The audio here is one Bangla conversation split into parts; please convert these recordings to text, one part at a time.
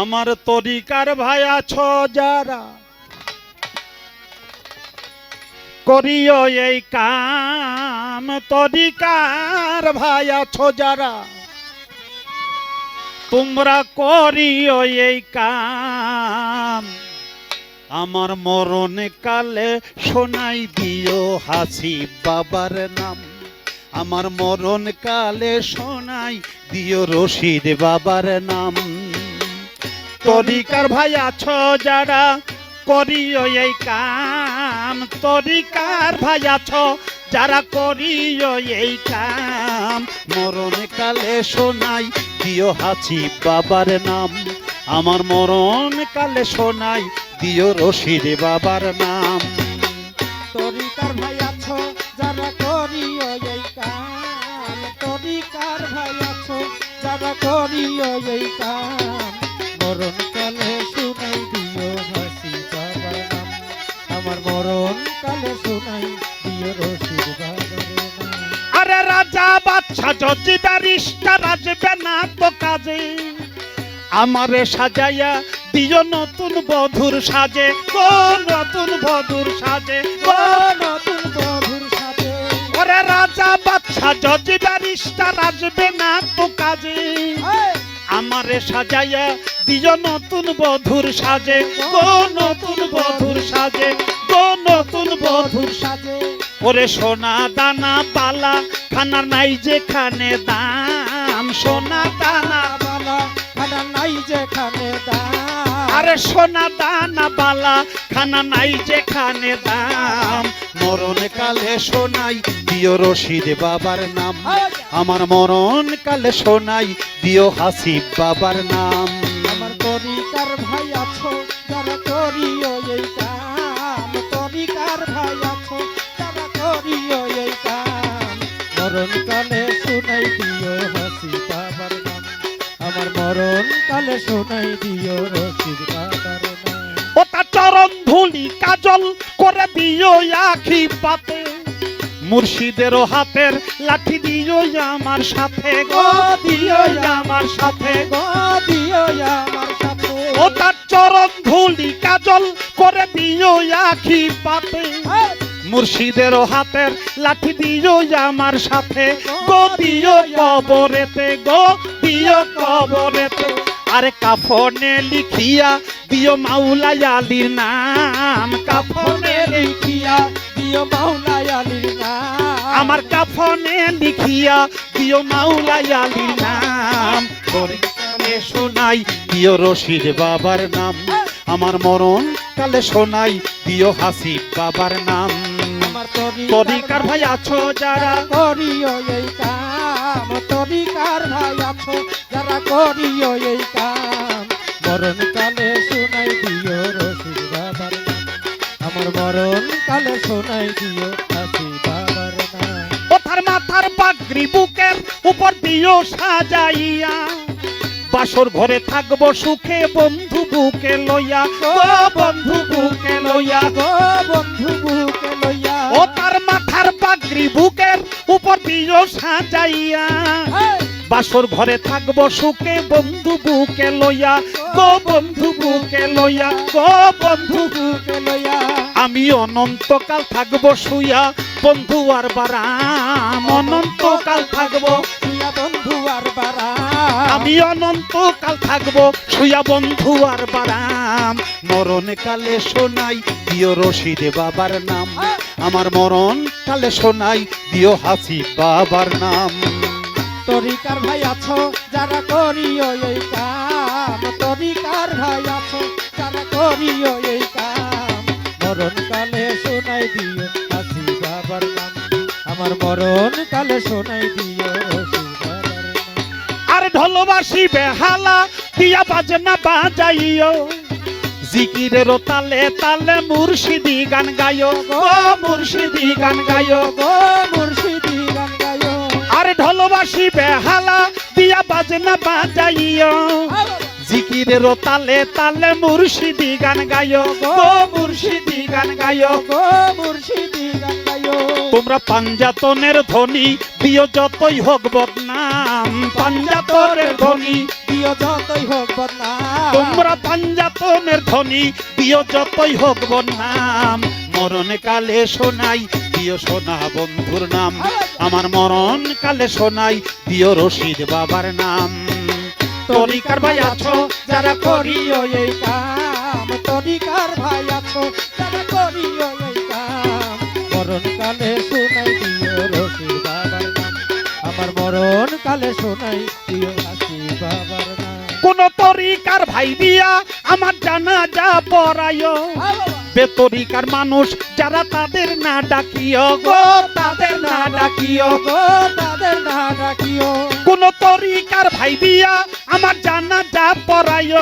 আমার তরিকার ভাই আছো যারা, করিও এই কাম। তরিকার ভাই আছো যারা, তোমরা করিও এই কাম। আমার মরণ কালে শোনাই দিও হাসি বাবার নাম। আমার মরণ কালে শোনাই দিও রশিদ বাবার নাম। তরিকার ভাই আছো যারা? করিও এই কাম। তরিকার ভাই আছো যারা? করিও এই কাম। মরণ কালে শোনাই দিও হাসি বাবার নাম। আমার মরণ কালে শোনাই দিও রশিদ বাবার নাম। তরিকার ভাই আছো যারা? করিও এই কাম। তরিকার ভাই আছো যারা? করিও এই কাম। আরে রাজা বাচ্চা যদি ব্যারিস্টার আসবে না তো কাজে। আমারে সাজাইয়া দিও নতুন বধুর সাজে ও নতুন বধুর সাজে। ও নতুন বধুর সাজে। ওরে রাজা বাচ্চা যদি ব্যারিস্টার আসবে না তো কাজে। আমারে সাজাইয়া দিও নতুন বধুর সাজে ও নতুন বধুর সাজে। নতুন বধুর সাজে। ওরে সোনা দানা পালা খানা নাই যেখানে দাম। সোনা দানা বালা খানা নাই যেখানে দাম। আরে সোনা দানা বালা খানা নাই যেখানে দাম। মরণ কালে সোনাই দিও রশিদ বাবার নাম। আমার মরণ কালে সোনাই দিও হাসিব বাবার নাম। মরণ কালে শুনাই দিও রশিদ বাবার নাম ও তার চরণ ধুলি কাজল করে দিও আখি পাতে। মুর্শিদেরও হাতের লাঠি দিও আমার সাথে গো। দিও আমার সাথে গো গো দিও আমার সাথে। ও তার চরণ ধুলি কাজল করে দিও আখি পাতে। মুর্শিদেরও হাতের লাঠি দিও আমার সাথে। গো দিও কবরেতে, গো দিও কবরেতে। আরে কাফনে লিখিয়া দিও মাওলা আলীর নাম। কাফনে লিখিয়া দিও মাওলা আলীর নাম। আমার কাফনে লিখিয়া দিও মাওলা আলীর নাম। করে শোনাই, দিও রশিদ বাবার নাম। আমার মরণ কালে শোনাই, দিও হাসিব বাবার নাম। তরিকার ভাই আছো যারা। করিও এই কাম তরিকার ভাই আছো যারা করিও এই কাম। মরণ কালে শোনাই দিও রশিদ বাবার আমার মরণ কালে শোনাই দিও হাসি বাবার নাম। ওথার মাথার পাগড়ি বুকের উপর দিও সাজাইয়া। বাসর ঘরে থাকব সুখে বন্ধু বুকে লইয়া। গো বন্ধু বুকে লইয়া। গো বন্ধু বুকে লইয়া। পাগড়ি বুকের উপর প্রিয় সাজাইয়া। বাসর ঘরে থাকব সুখে বন্ধু বুকে লইয়া গো বন্ধু বুকে লইয়া গো বন্ধু বুকে লইয়া। আমি অনন্তকাল থাকব শুয়া বন্ধু আর বারাম। অনন্তকাল থাকব আমি অনন্তকাল থাকব শুয়া বন্ধু আর বারাম মরণ কালে শোনাই দিও রশিদে বাবার নাম। আমার মরণ কালে শোনাই দিও হাসি বাবার নাম। তরিকার ভাই আছো, যারা করিও এই কাম। তরিকার ভাই আছো, যারা করিও এই কাম। মরণ কালে শোনাই দিও হাসি বাবার নাম। আমার মরণ কালে শোনাই দিও আর ঢলবাসি বেহালা, দিয়া বাজনা বাজাইও। জিকিরের তালে তালে মুর্শিদি গান গায়ো গো, মুর্শিদি গান গায়ো গো, মুর্শিদি গান গায়ো আর ঢলবাসি বেহালা, দিয়া বাজনা বাজাইও। জিকিরের তালে তালে মুর্শিদি গান গায়ো গো, মুর্শিদি গান গায়ো গো, মুর্শিদি তোমরা পাঞ্জাতনের ধ্বনি দিও যতই হোক বদনাম। পাঞ্জাতনের ধ্বনি দিও যতই হোক বদনাম। তোমরা পাঞ্জাতনের ধ্বনি দিও যতই হোক বনাম মরণে কালে শোনাই দিও সোনা বন্ধুর নাম। আমার মরণ কালে শোনাই দিও রশিদ বাবার নাম। তরিকার ভাই আছো, যারা করিও এই কাম। শোনাই দিও কোন তরিকার ভাই দিয়া আমার জানা যা পড়ায় বেতরিকার মানুষ যারা তাদের না ডাকিও গো, তাদের না ডাকিও গো, তাদের না ডাকিও। কোন তরিকার ভাই দিয়া আমার জানা যা পড়ায়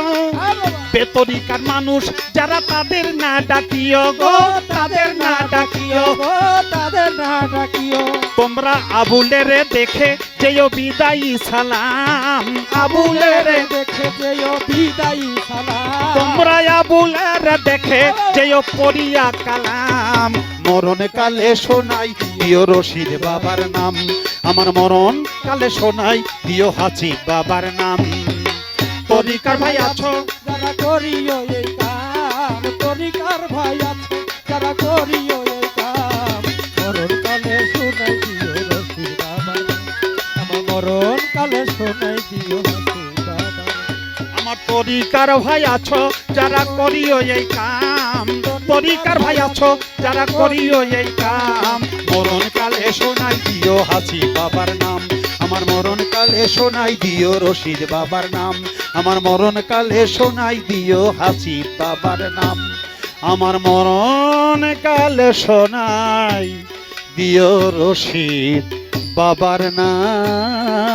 বেতরিকার মানুষ যারা তাদের না ডাকিও গো তাদের না ডাকিও গো। তাদের না ডাকিও। তোমরা আবুলেরে দেখে যেও বিদায়ী সালাম। আবুলেরে দেখে যেও বিদায়ী সালাম। তোমরা আবুলের দেখে যেও পড়িয়া কালাম। মরণ কালে শোনাই প্রিয় রশিদ বাবার নাম। আমার মরণ কালে শোনাই প্রিয় হাসি বাবার নাম। তরিকার ভাই আছো করিও এই কাম তরিকার ভাই আছে যারা করিও এই কাম, মরণ কালে শোনাই দিও রসি বাবা আমার মরণ কালে শোনাই দিও আমার তরিকার ভাই আছো, যারা করিও এই কাম, তরিকার ভাই আছো, যারা করিও এই কাম, মরণ কালে শোনাই দিও হাসি বাবার নাম। আমার মরণ কালে শোনাই দিও রশিদ বাবার নাম। আমার মরণ কালে শোনাই দিও হাসি বাবার নাম। আমার মরণ কালে নাই দিও রশিদ বাবার নাম।